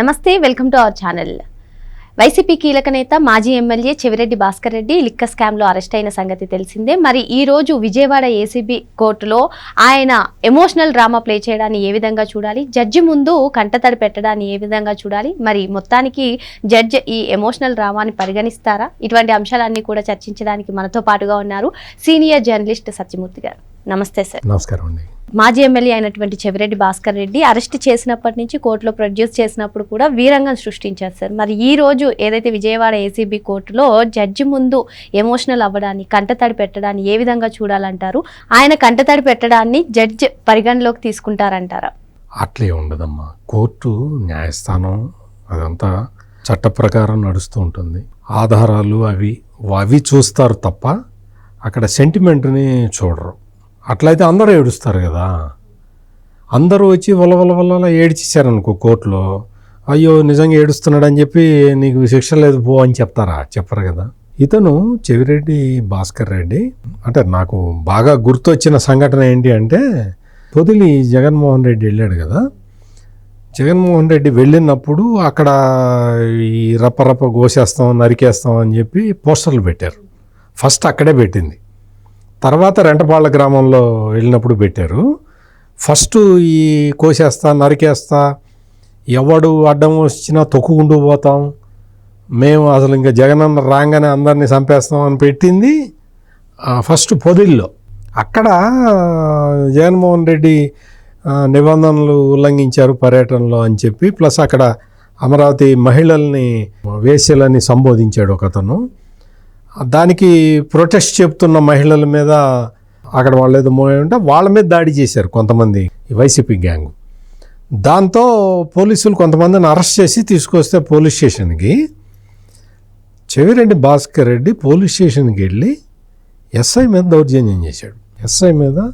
నమస్తే welcome to our channel. YCP కీలక నేత మాజీ ఎమ్మెల్యే చెవిరెడ్డి భాస్కర్ రెడ్డి లిక్క స్కామ్లో అరెస్ట్ అయిన సంగతి తెలిసిందే. మరి ఈ రోజు విజయవాడ ఏసీబీ కోర్టులో ఆయన ఎమోషనల్ డ్రామా ప్లే చేయడాన్ని ఏ విధంగా చూడాలి? జడ్జి ముందు కంటతడి పెట్టడాన్ని ఏ విధంగా చూడాలి? మరి మొత్తానికి జడ్జ్ ఈ ఎమోషనల్ డ్రామాని పరిగణిస్తారా? ఇటువంటి అంశాలన్నీ కూడా చర్చించడానికి మనతో పాటుగా ఉన్నారు సీనియర్ జర్నలిస్ట్ సత్యమూర్తి గారు. నమస్తే సార్. నమస్కారం అండి. మాజీ ఎమ్మెల్యే అయినటువంటి చెవిరెడ్డి భాస్కర్ రెడ్డి అరెస్ట్ చేసినప్పటి నుంచి కోర్టులో ప్రొడ్యూస్ చేసినప్పుడు కూడా వీరంగం సృష్టించారు సార్. మరి ఈ రోజు ఏదైతే విజయవాడ ఏసీబీ కోర్టులో జడ్జి ముందు ఎమోషనల్ అవ్వడాన్ని కంటతడి పెట్టడాన్ని ఏ విధంగా చూడాలంటారు? ఆయన కంటతడి పెట్టడాన్ని జడ్జ్ పరిగణలోకి తీసుకుంటారంటారా? అట్లే ఉండదమ్మా. కోర్టు న్యాయస్థానం అదంతా చట్ట ప్రకారం నడుస్తూ ఉంటుంది. ఆధారాలు అవి అవి చూస్తారు తప్ప అక్కడ సెంటిమెంట్ని చూడరు. అట్లయితే అందరూ ఏడుస్తారు కదా. అందరూ వచ్చి వల వల వల్ల ఏడ్చేశారనుకో కోర్టులో. అయ్యో నిజంగా ఏడుస్తున్నాడని చెప్పి నీకు శిక్ష లేదు పో అని చెప్తారా? చెప్పరు కదా. ఇతను చెవిరెడ్డి భాస్కర్ రెడ్డి. అంటే నాకు బాగా గుర్తొచ్చిన సంఘటన ఏంటి అంటే పొదిలి జగన్మోహన్ రెడ్డి వెళ్ళాడు కదా. జగన్మోహన్ రెడ్డి వెళ్ళినప్పుడు అక్కడ ఈ రప్పరప్ప గోసేస్తాం నరికేస్తాం అని చెప్పి పోస్టర్లు పెట్టారు. ఫస్ట్ అక్కడే పెట్టింది. తర్వాత రెంటపాళ్ళ గ్రామంలో వెళ్ళినప్పుడు పెట్టారు. ఫస్ట్ ఈ కోసేస్తా నరికేస్తా ఎవడు అడ్డం వచ్చినా తొక్కుకుంటూ పోతాం. మేము అసలు ఇంకా జగనన్న రాగానే అందరినీ చంపేస్తాం అని పెట్టింది ఫస్ట్ పొదిల్లో. అక్కడ జగన్మోహన్ రెడ్డి నిబంధనలు ఉల్లంఘించారు పర్యటనలో అని చెప్పి ప్లస్ అక్కడ అమరావతి మహిళల్ని వేశ్యలని సంబోధించాడు ఒకతను. దానికి ప్రొటెస్ట్ చెప్తున్న మహిళల మీద అక్కడ వాళ్ళు ఏదో మో- ఉంటే వాళ్ళ మీద దాడి చేశారు కొంతమంది వైసీపీ గ్యాంగ్. దాంతో పోలీసులు కొంతమందిని అరెస్ట్ చేసి తీసుకొస్తే పోలీస్ స్టేషన్కి చెవిరెడ్డి భాస్కర్ రెడ్డి పోలీస్ స్టేషన్కి వెళ్ళి ఎస్ఐ మీద దౌర్జన్యం చేశాడు. ఎస్ఐ మీద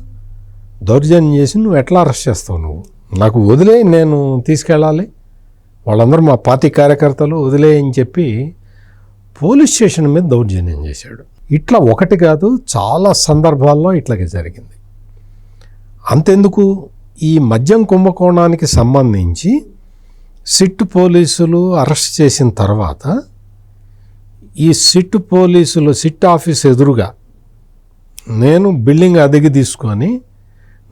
దౌర్జన్యం చేసి నువ్వు ఎట్లా అరెస్ట్ చేస్తావు నువ్వు? నాకు వదిలే నేను తీసుకెళ్ళాలి. వాళ్ళందరూ మా పార్టీ కార్యకర్తలు వదిలే అని చెప్పి పోలీస్ స్టేషన్ మీద దౌర్జన్యం చేశాడు. ఇట్లా ఒకటి కాదు చాలా సందర్భాల్లో ఇట్లాగే జరిగింది. అంతెందుకు? ఈ మద్యం కుంభకోణానికి సంబంధించి సిట్ పోలీసులు అరెస్ట్ చేసిన తర్వాత ఈ సిట్ పోలీసులు సిట్ ఆఫీస్ ఎదురుగా నేను బిల్డింగ్ అదిగి తీసుకొని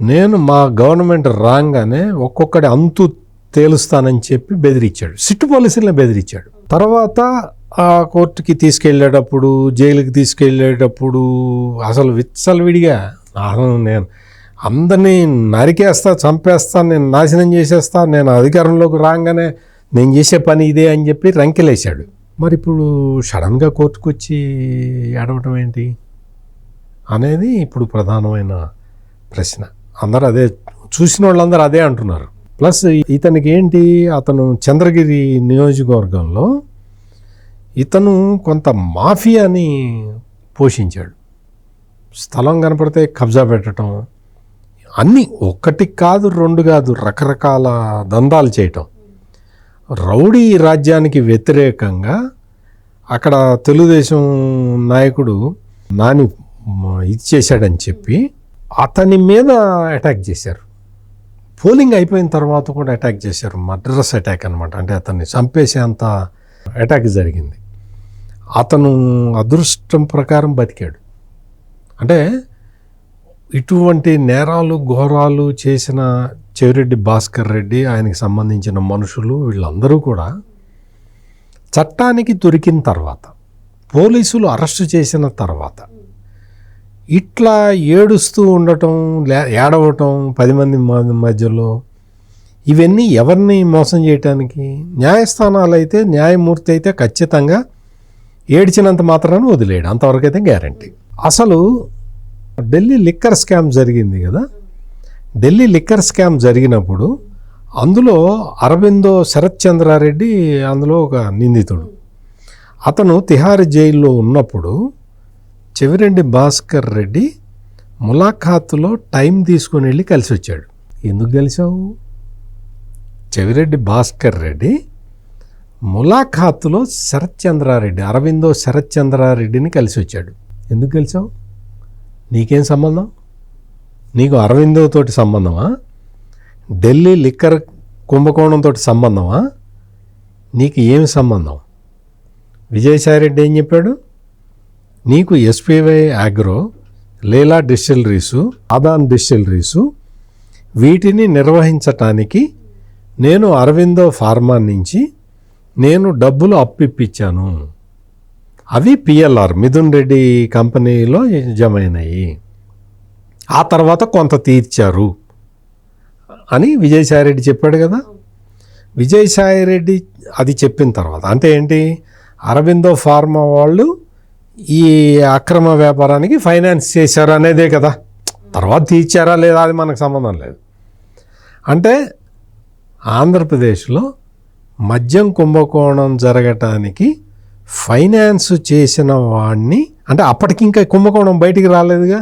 నేను మా గవర్నమెంట్ రాగానే ఒక్కొక్కటి అంతు తేలుస్తానని చెప్పి బెదిరించాడు. సిట్టు పోలీసులనే బెదిరించాడు. తర్వాత ఆ కోర్టుకి తీసుకెళ్ళేటప్పుడు జైలుకి తీసుకెళ్ళేటప్పుడు అసలు విచ్చలవిడిగా అసలు నేను అందరినీ నరికేస్తా చంపేస్తా నేను నాశనం చేసేస్తా నేను అధికారంలోకి రాగానే నేను చేసే పని ఇదే అని చెప్పి రంకెలేశాడు. మరి ఇప్పుడు సడన్గా కోర్టుకు వచ్చి ఏడవటం ఏంటి? అనేది ఇప్పుడు ప్రధానమైన ప్రశ్న. అందరూ అదే చూసిన వాళ్ళందరూ అదే అంటున్నారు. ప్లస్ ఇతనికి ఏంటి? అతను చంద్రగిరి నియోజకవర్గంలో ఇతను కొంత మాఫియాని పోషించాడు. స్థలం కనపడితే కబ్జా పెట్టడం అన్నీ ఒక్కటి కాదు రెండు కాదు రకరకాల దందాలు చేయటం. రౌడీ రాజ్యానికి వ్యతిరేకంగా అక్కడ తెలుగుదేశం నాయకుడు నాని ఇది చేశాడని చెప్పి అతని మీద అటాక్ చేశారు. పోలింగ్ అయిపోయిన తర్వాత కూడా అటాక్ చేశారు. మడ్రస్ అటాక్ అనమాట అంటే అతన్ని చంపేసేంత అటాక్ జరిగింది. అతను అదృష్టం ప్రకారం బతికాడు. అంటే ఇటువంటి నేరాలు ఘోరాలు చేసిన చెవిరెడ్డి భాస్కర్ రెడ్డి ఆయనకి సంబంధించిన మనుషులు వీళ్ళందరూ కూడా చట్టానికి దొరికిన తర్వాత పోలీసులు అరెస్టు చేసిన తర్వాత ఇట్లా ఏడుస్తూ ఉండటం లే- ఏడవటం పది మంది మధ్యలో ఇవన్నీ ఎవరిని మోసం చేయటానికి? న్యాయస్థానాలు అయితే న్యాయమూర్తి అయితే ఖచ్చితంగా ఏడ్చినంత మాత్రాన వదిలేడు. అంతవరకు అయితే గ్యారంటీ. అసలు ఢిల్లీ లిక్కర్ స్కామ్ జరిగింది కదా? ఢిల్లీ లిక్కర్ స్కామ్ జరిగినప్పుడు అందులో అరవిందో శరత్ చంద్రారెడ్డి అందులో ఒక నిందితుడు. అతను తిహార్ జైల్లో ఉన్నప్పుడు చెవిరెడ్డి భాస్కర్ రెడ్డి ములాఖాతులో టైం తీసుకొని వెళ్ళి కలిసి వచ్చాడు ఎందుకు కలిసావు? చెవిరెడ్డి భాస్కర్ రెడ్డి ములాఖాతులో శరత్ చంద్రారెడ్డి అరవిందో శరత్ చంద్రారెడ్డిని కలిసి వచ్చాడు. ఎందుకు కలిసావు? నీకేం సంబంధం? నీకు అరవిందో తోటి సంబంధమా? ఢిల్లీ లిక్కర్ కుంభకోణంతో సంబంధమా? నీకు ఏమి సంబంధం? విజయసాయిరెడ్డి ఏం చెప్పాడు? నీకు ఎస్పీవై ఆగ్రో లేలా డిస్టిలరీసు ఆదాన్ డిస్టిలరీసు వీటిని నిర్వహించటానికి నేను అరవిందో ఫార్మా నుంచి నేను డబ్బులు అప్పిప్పించాను అవి పిఎల్ఆర్ మిథున్ రెడ్డి కంపెనీలో జమైనాయి. ఆ తర్వాత కొంత తీర్చారు అని విజయసాయిరెడ్డి చెప్పాడు కదా. విజయసాయిరెడ్డి అది చెప్పిన తర్వాత అంటే ఏంటి? అరవిందో ఫార్మా వాళ్ళు ఈ అక్రమ వ్యాపారానికి ఫైనాన్స్ చేశారు అనేదే కదా. తర్వాత తీర్చారా లేదా అది మనకు సంబంధం లేదు. అంటే ఆంధ్రప్రదేశ్లో మద్యం కుంభకోణం జరగటానికి ఫైనాన్స్ చేసిన వాడిని అంటే అప్పటికి ఇంకా కుంభకోణం బయటికి రాలేదుగా.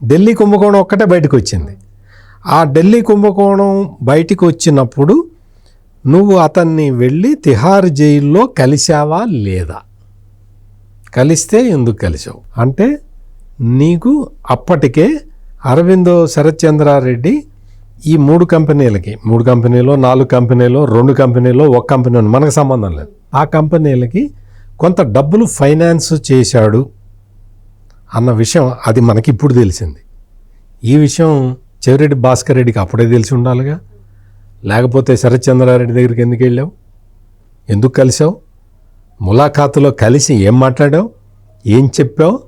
ఢిల్లీ కుంభకోణం ఒక్కటే బయటకు వచ్చింది ఆ ఢిల్లీ కుంభకోణం బయటికి వచ్చినప్పుడు నువ్వు అతన్ని వెళ్ళి తిహార్ జైల్లో కలిశావా లేదా? కలిస్తే ఎందుకు కలిసావు అంటే నీకు అప్పటికే అరవిందో శరత్చంద్రారెడ్డి ఈ మూడు కంపెనీలకి మూడు కంపెనీలో నాలుగు కంపెనీలో రెండు కంపెనీలో ఒక కంపెనీ ఉంది. మనకు సంబంధం లేదు. ఆ కంపెనీలకి కొంత డబ్బులు ఫైనాన్స్ చేశాడు అన్న విషయం అది మనకి ఇప్పుడు తెలిసింది. ఈ విషయం చెవిరెడ్డి భాస్కర్ రెడ్డికి అప్పుడే తెలిసి ఉండాలిగా. లేకపోతే శరత్చంద్రారెడ్డి దగ్గరికి ఎందుకు వెళ్ళావు? ఎందుకు కలిసావు ములాఖాతులో కలిసి ఏం మాట్లాడావు? ఏం చెప్పావు?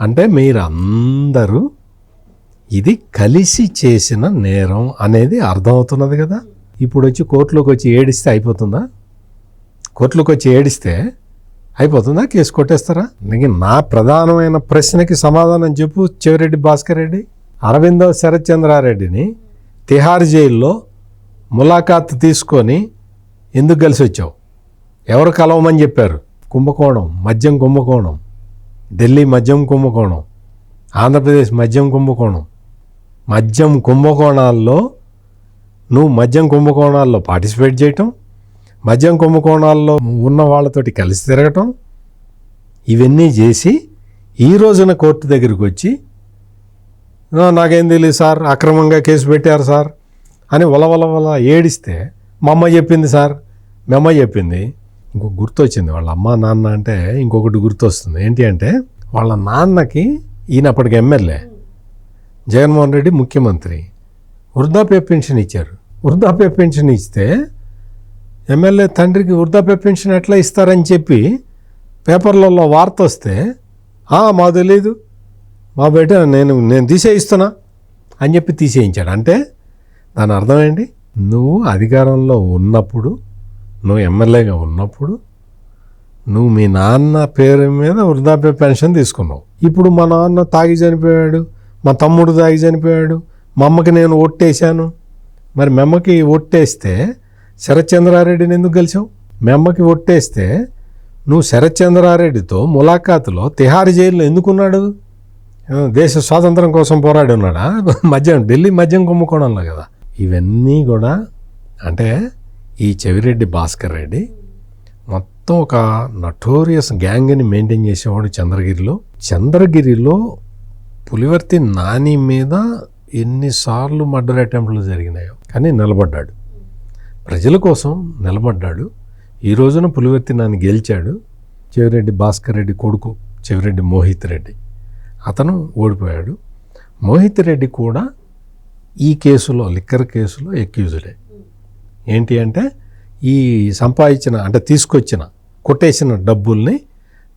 అంటే మీరు అందరూ ఇది కలిసి చేసిన నేరం అనేది అర్థమవుతున్నది కదా? ఇప్పుడు వచ్చి కోర్టులోకి వచ్చి ఏడిస్తే అయిపోతుందా? కోర్టులోకి వచ్చి ఏడిస్తే అయిపోతుందా? కేసు కొట్టేస్తారా? నీకు నా ప్రధానమైన ప్రశ్నకి సమాధానం చెప్పు చెవిరెడ్డి భాస్కర్ రెడ్డి. అరవిందో శరత్చంద్రారెడ్డిని తిహార్ జైల్లో ములాఖాత్ తీసుకొని ఎందుకు కలిసి వచ్చావు ఎవరు కలవమని చెప్పారు? కుంభకోణం మద్యం కుంభకోణం. ఢిల్లీ మద్యం కుంభకోణం. ఆంధ్రప్రదేశ్ మద్యం కుంభకోణం. మద్యం కుంభకోణాల్లో నువ్వు మద్యం కుంభకోణాల్లో పార్టిసిపేట్ చేయటం మద్యం కుంభకోణాల్లో ఉన్న వాళ్ళతోటి కలిసి తిరగటం ఇవన్నీ చేసి ఈ రోజున కోర్టు దగ్గరికి వచ్చి నాకేం తెలియదు సార్ అక్రమంగా కేసు పెట్టారు సార్ అని వలవలవల ఏడిస్తే మా అమ్మ చెప్పింది సార్ మీ అమ్మ చెప్పింది. ఇంకొక గుర్తొచ్చింది వాళ్ళ అమ్మ నాన్న అంటే ఇంకొకటి గుర్తొస్తుంది. ఏంటి అంటే వాళ్ళ నాన్నకి ఈయన అప్పటికి ఎమ్మెల్యే. జగన్మోహన్ రెడ్డి ముఖ్యమంత్రి. వృద్ధాప్య పెన్షన్ ఇచ్చారు. వృద్ధాప్య పెన్షన్ ఇస్తే ఎమ్మెల్యే తండ్రికి వృద్ధాప్య పెన్షన్ ఎట్లా ఇస్తారని చెప్పి పేపర్లలో వార్త వస్తే మా మాకు తెలియదు మా బయట నేను నేను తీసేయిస్తున్నా అని చెప్పి తీసేయించాడు. అంటే దాని అర్థం ఏంటి? నువ్వు అధికారంలో ఉన్నప్పుడు నువ్వు ఎమ్మెల్యేగా ఉన్నప్పుడు నువ్వు మీ నాన్న పేరు మీద వృద్ధాప్య పెన్షన్ తీసుకున్నావు. ఇప్పుడు మా నాన్న తాగి చనిపోయాడు. మా తమ్ముడు తాగి చనిపోయాడు. మా అమ్మకి నేను ఒట్టేశాను మరి మెమ్మకి ఒట్టేస్తే శరత్చంద్రారెడ్డిని ఎందుకు కలిసావు మెమ్మకి ఒట్టేస్తే నువ్వు శరత్చంద్రారెడ్డితో ములాఖాతులో తిహార్ జైల్లో ఎందుకున్నాడు? దేశ స్వాతంత్రం కోసం పోరాడి ఉన్నాడా మద్యం ఢిల్లీ మద్యం కుంభకోణంలో కదా. ఇవన్నీ కూడా అంటే ఈ చెవిరెడ్డి భాస్కర్ రెడ్డి మొత్తం ఒక నటోరియస్ గ్యాంగ్ని మెయింటైన్ చేసేవాడు చంద్రగిరిలో. చంద్రగిరిలో పులివర్తి నాని మీద ఎన్నిసార్లు మర్డర్ అటెంప్ట్లు జరిగినాయో. కానీ నిలబడ్డాడు. ప్రజల కోసం నిలబడ్డాడు. ఈ రోజున పులివర్తి నాని గెలిచాడు. చెవిరెడ్డి భాస్కర్ రెడ్డి కొడుకు చెవిరెడ్డి మోహిత్ రెడ్డి. అతను ఓడిపోయాడు. మోహిత్ రెడ్డి కూడా ఈ కేసులో లిక్కర్ కేసులో ఎక్యూజుడే. ఏంటి అంటే ఈ సంపాదించిన అంటే తీసుకొచ్చిన కొట్టేసిన డబ్బుల్ని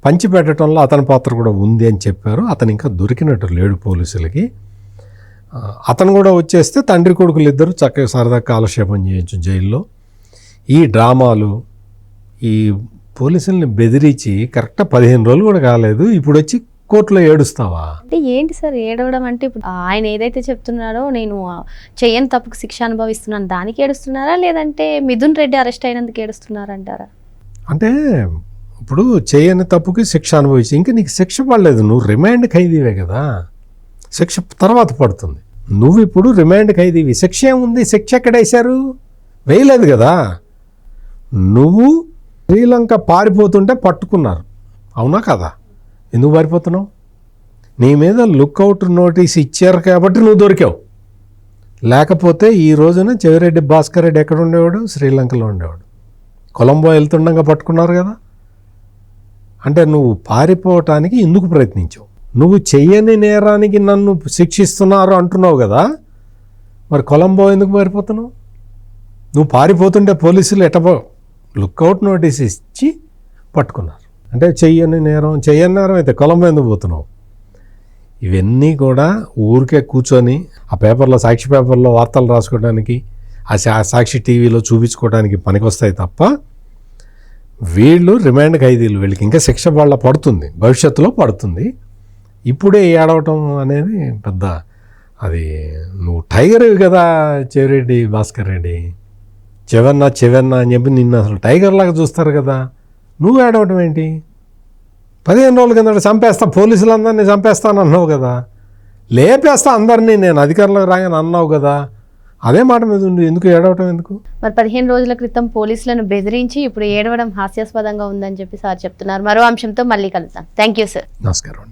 పంచిపెట్టడంలో అతని పాత్ర కూడా ఉంది అని చెప్పారు. అతను ఇంకా దొరికినట్టు లేడు పోలీసులకి. అతను కూడా వచ్చేస్తే తండ్రి కొడుకులు ఇద్దరు చక్కగా సరదా కాలక్షేపం చేయొచ్చు జైల్లో. ఈ డ్రామాలు ఈ పోలీసుల్ని బెదిరించి కరెక్ట్గా పదిహేను రోజులు కూడా కాలేదు. ఇప్పుడు వచ్చి కోర్టులో ఏడుస్తావా? అంటే ఏంటి సార్ ఏడవడం అంటే ఇప్పుడు ఆయన ఏదైతే చెప్తున్నాడో నేను ఆ, చెయ్యని తప్పుకు శిక్ష అనుభవిస్తున్నాను దానికి ఏడుస్తున్నారా? లేదంటే మిథున్ రెడ్డి అరెస్ట్ అయినందుకు ఏడుస్తున్నారంటారా? అంటే ఇప్పుడు చేయని తప్పుకి శిక్ష అనుభవించి ఇంకా నీకు శిక్ష పడలేదు నువ్వు రిమాండ్ ఖైదీవే కదా. శిక్ష తర్వాత పడుతుంది. నువ్వు ఇప్పుడు రిమాండ్ ఖైదీవి. శిక్ష ఏముంది? శిక్ష ఎక్కడ వేశారు? వేయలేదు కదా. నువ్వు శ్రీలంక పారిపోతుంటే పట్టుకున్నారు. అవునా కదా? ఎందుకు పారిపోతున్నావు? నీ మీద లుక్అవుట్ నోటీస్ ఇచ్చారు కాబట్టి నువ్వు దొరికావు. లేకపోతే ఈ రోజున చెవిరెడ్డి భాస్కర్ రెడ్డి ఎక్కడ ఉండేవాడు? శ్రీలంకలో ఉండేవాడు. కొలంబో వెళ్తుండగా పట్టుకున్నారు కదా. అంటే నువ్వు పారిపోవటానికి ఎందుకు ప్రయత్నించావు? నువ్వు చెయ్యని నేరానికి నన్ను శిక్షిస్తున్నారు అంటున్నావు కదా? మరి కొలంబో ఎందుకు పారిపోతున్నావు? నువ్వు పారిపోతుంటే పోలీసులు ఎటపో లుక్అవుట్ నోటీస్ ఇచ్చి పట్టుకున్నారు. అంటే చెయ్యని నేరం చెయ్యని నేరం అయితే కొలంబో ఎందుకు పోతున్నావు? ఇవన్నీ కూడా ఊరికే కూర్చొని ఆ పేపర్లో సాక్షి పేపర్లో వార్తలు రాసుకోవడానికి ఆ సా- సాక్షి టీవీలో చూపించుకోవడానికి పనికొస్తాయి తప్ప వీళ్ళు రిమాండ్ ఖైదీలు. వీళ్ళకి ఇంకా శిక్ష వాళ్ళ పడుతుంది. భవిష్యత్తులో పడుతుంది. ఇప్పుడే ఏడవటం అనేది పెద్ద అది నువ్వు టైగర్ కదా చెవిరెడ్డి భాస్కర్ రెడ్డి. చెవన్న చెవన్న అని చెప్పి నిన్ను అసలు టైగర్ లాగా చూస్తారు కదా. నువ్వు ఏడవటం ఏంటి? పదిహేను రోజుల కింద చంపేస్తా పోలీసులందరినీ చంపేస్తాను అన్నావు కదా. లేపేస్తా అందరినీ నేను అధికారంలోకి రాగానే అన్నావు కదా. అదే మాట మీద ఉండి ఎందుకు ఏడవటం ఎందుకు? మరి పదిహేను రోజుల క్రితం పోలీసులను బెదిరించి ఇప్పుడు ఏడవడం హాస్యాస్పదంగా ఉందని చెప్పి సార్ చెప్తున్నారు. మరో అంశంతో మళ్ళీ కలుద్దాం. థ్యాంక్ యూ సార్ నమస్కారం